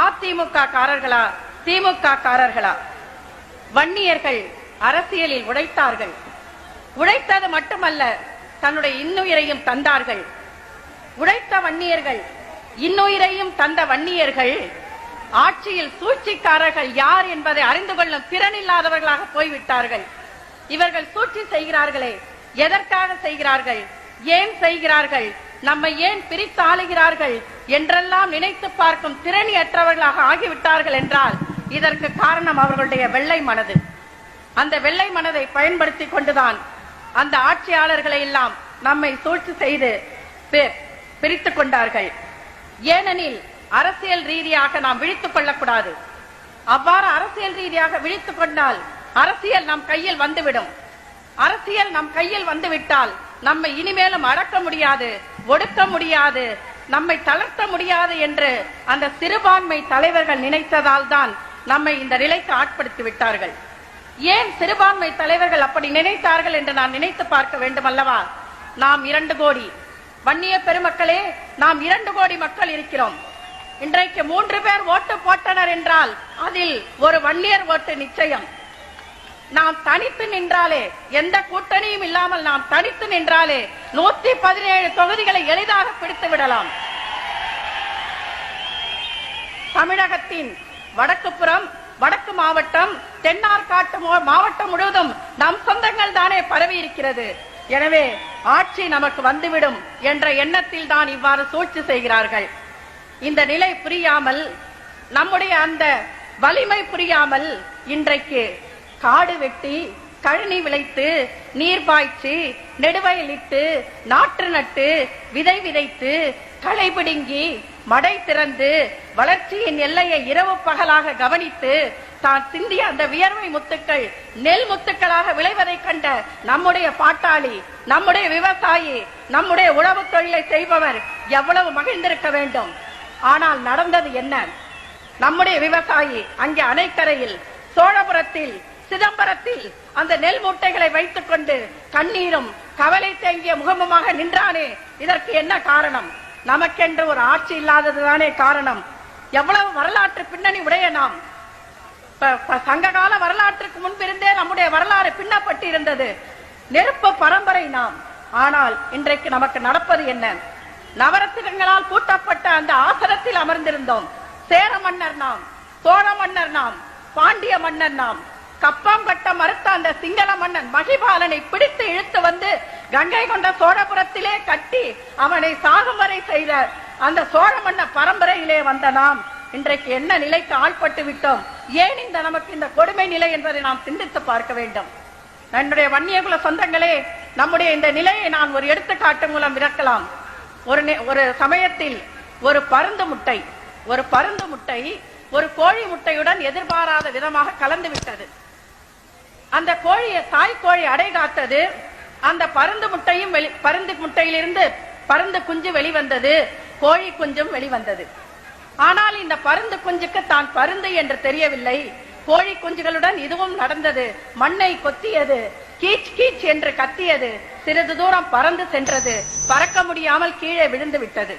அதிமுக காரர்களா திமுக காரர்களா வன்னியர்கள் அரசியலில் உழைத்தார்கள். உழைத்தது மட்டுமல்ல தன்னுடைய இன்னுயிரையும் தந்தார்கள். உழைத்த வன்னியர்கள் இன்னுயிரையும் தந்த வன்னியர்கள் ஆட்சியில் சூழ்ச்சிக்காரர்கள் யார் என்பதை அறிந்து கொள்ளும் திறன் இல்லாதவர்களாக போய்விட்டார்கள். இவர்கள் சூழ்ச்சி செய்கிறார்களே எதற்காக செய்கிறார்கள் ஏன் செய்கிறார்கள் நம்மை ஏன் பிரித்து ஆளுகிறார்கள் என்றெல்லாம் நினைத்து பார்க்கும் திறனியற்றவர்களாக ஆகிவிட்டார்கள் என்றால் இதற்கு காரணம் அவர்களுடைய வெள்ளை மனது. அந்த வெள்ளை மனதை பயன்படுத்தி கொண்டுதான் அந்த ஆட்சியாளர்களை எல்லாம் நம்மை சூழ்ச்சி செய்து பி- பிரித்துக் கொண்டார்கள். ஏனெனில் அரசியல் ரீதியாக நாம் விழித்துக் கொள்ளக்கூடாது. அவ்வாறு அரசியல் ரீதியாக விழித்துக் கொண்டால் அரசியல் நம் கையில் வந்துவிடும். அரசியல் நம் கையில் வந்துவிட்டால் நம்மை இனிமேலும் அடக்க முடியாது ஒடுக்க முடியாது நம்மை தளர்த்த முடியாது என்று அந்த சிறுபான்மை தலைவர்கள் நினைத்ததால் தான் நம்மை இந்த நிலைக்கு ஆட்படுத்தி விட்டார்கள். ஏன் சிறுபான்மை தலைவர்கள் அப்படி நினைத்தார்கள் என்று நான் நினைத்து பார்க்க வேண்டும் அல்லவா நாம் இரண்டு கோடி. வன்னிய பெருமக்களே நாம் இரண்டு கோடி மக்கள் இருக்கிறோம். இன்றைக்கு மூன்று பேர் ஓட்டு போட்டனர் என்றால் அதில் ஒரு வன்னியர் ஓட்டு நிச்சயம். நாம் தனித்து நின்றாலே எந்த கூட்டணியும் இல்லாமல் நாம் தனித்து நின்றாலே நூத்தி பதினேழு தொகுதிகளை எளிதாக பிடித்து விடலாம். தமிழகத்தின் வடக்கு புறம் வடக்கு மாவட்டம் தென்னார்காட்டு மாவட்டம் முழுவதும் நம் சொந்தங்கள் தானே பரவி இருக்கிறது. எனவே ஆட்சி நமக்கு வந்துவிடும் என்ற எண்ணத்தில் தான் இவ்வாறு சூழ்ச்சி செய்கிறார்கள். இந்த நிலை புரியாமல் நம்முடைய அந்த வலிமை புரியாமல் இன்றைக்கு காடு வெட்டி கழனி விளைத்து நீர் பாய்ச்சி நெடுவயலிட்டு நாற்று நட்டு விதை விதைத்து களை பிடுங்கி மடை திறந்து வளர்ச்சியின் எல்லையை இரவு பகலாக கவனித்து தான் சிந்திய அந்த வியர்வை முத்துக்கள் நெல் முத்துக்களாக விளைவதை கண்ட நம்முடைய பாட்டாளி நம்முடைய விவசாயி நம்முடைய உழவு தொழிலை செய்பவர் எவ்வளவு மகிழ்ந்திருக்க வேண்டும்? ஆனால் நடந்தது என்ன? நம்முடைய விவசாயி அங்கே அணைக்கரையில் சோழபுரத்தில் சிதம்பரத்தில் அந்த நெல் மூட்டைகளை வைத்துக் கொண்டு கண்ணீரும் கவலை தேங்கிய முகமுமாக நின்றானே. இதற்கு என்ன காரணம்? நமக்கென்று ஒரு ஆட்சி இல்லாததுதானே காரணம்? எவ்வளவு வரலாற்று பின்னணி உடைய நாம்? சங்ககால வரலாற்றுக்கு முன்பிருந்தே நம்முடைய வரலாறு பின்னப்பட்டு இருந்தது நெருப்பு பரம்பரை நாம். ஆனால் இன்றைக்கு நமக்கு நடப்பது என்ன? நவரத்தினங்களால் பூட்டப்பட்ட அந்த ஆசனத்தில் அமர்ந்திருந்தோம். சேர மன்னர் நாம் சோழ மன்னர் நாம் பாண்டிய மன்னர் நாம். கப்பம் கட்ட மறுத்த அந்த சிங்கள மன்னன் மகிபாலனை பிடித்து இழுத்து வந்து கங்கை கொண்ட சோழபுரத்திலே கட்டி அவனை சாகும் வரை செய்த அந்த சோழ மன்ன பரம்பரையிலே வந்த நாம் இன்றைக்கு என்ன நிலைக்கு ஆள்பட்டு விட்டோம்? ஏன் இந்த நமக்கு இந்த கொடுமை நிலை என்பதை நாம் சிந்தித்து பார்க்க வேண்டும். என்னுடைய வன்னியகுல சொந்தங்களே நம்முடைய இந்த நிலையை நான் ஒரு எடுத்துக்காட்டு மூலம் விளக்கலாம். ஒரு நே- ஒரு சமயத்தில் ஒரு பருந்து முட்டை ஒரு பருந்து முட்டை ஒரு கோழி முட்டையுடன் எதிர்பாராத விதமாக கலந்து விட்டது. அந்த கோழியை தாய் கோழி அடை காத்தது அந்த பருந்து முட்டையும் வெளி பருந்து முட்டையிலிருந்து பருந்து குஞ்சு வெளிவந்தது கோழி குஞ்சும் வெளிவந்தது. ஆனால் இந்த பருந்து குஞ்சுக்கு தான் பருந்து என்று தெரியவில்லை. கோழி குஞ்சுகளுடன் இதுவும் நடந்தது. மண்ணை கொத்தியது கீச் கீச் என்று கத்தியது. சிறிது தூரம் பறந்து சென்றது. பறக்க முடியாமல் கீழே விழுந்து விட்டது.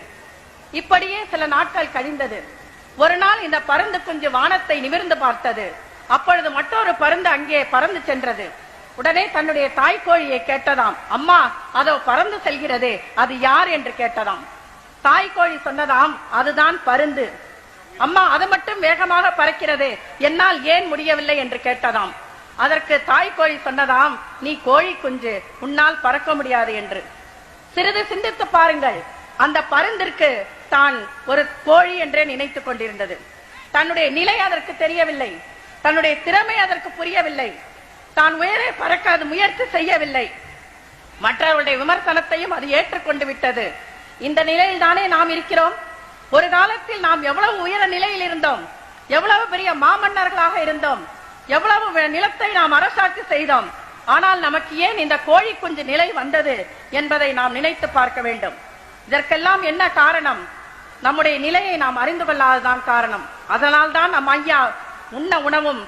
இப்படியே சில நாட்கள் கழிந்தது. ஒரு நாள் இந்த பருந்து குஞ்சு வானத்தை நிமிர்ந்து பார்த்தது. அப்பொழுது மற்றொரு பருந்து அங்கே பறந்து சென்றது. உடனே தன்னுடைய தாய்க்கோழியை கேட்டதாம் அம்மா அதோ பறந்து செல்கிறதே அது யார்? என்று கேட்டதாம். தாய்க்கோழி சொன்னதாம் அதுதான் பருந்து. அம்மா அது மட்டும் வேகமாக பறக்கிறது என்னால் ஏன் முடியவில்லை? என்று கேட்டதாம். அதற்கு தாய்க்கோழி சொன்னதாம் நீ கோழி குஞ்சு உன்னால் பறக்க முடியாது என்று. சிறிது சிந்தித்து பாருங்கள் அந்த பருந்திற்கு தான் ஒரு கோழி என்றே நினைத்துக் கொண்டிருந்தது. தன்னுடைய நிலை அதற்கு தெரியவில்லை. தன்னுடைய திறமை அதற்கு புரியவில்லை. தான் உயரே பறக்க அது முயற்சி செய்யவில்லை. மற்றவருடைய விமர்சனத்தையும் அது ஏற்றுக்கொண்டு விட்டது. இந்த நிலையில் தானே நாம் இருக்கிறோம்? ஒரு காலத்தில் நாம் எவ்வளவு உயர நிலையில் இருந்தோம்? எவ்வளவு பெரிய மாமன்னர்களாக இருந்தோம்? எவ்வளவு நிலத்தை நாம் அரசாட்சி செய்தோம்? ஆனால் நமக்கு ஏன் இந்த கோழி குஞ்சு நிலை வந்தது என்பதை நாம் நினைத்து பார்க்க வேண்டும். இதற்கெல்லாம் என்ன காரணம்? நம்முடைய நிலையை நாம் அறிந்து கொள்ளாததான் காரணம். அதனால் தான் நம் ஐயா உண்ண உணவும்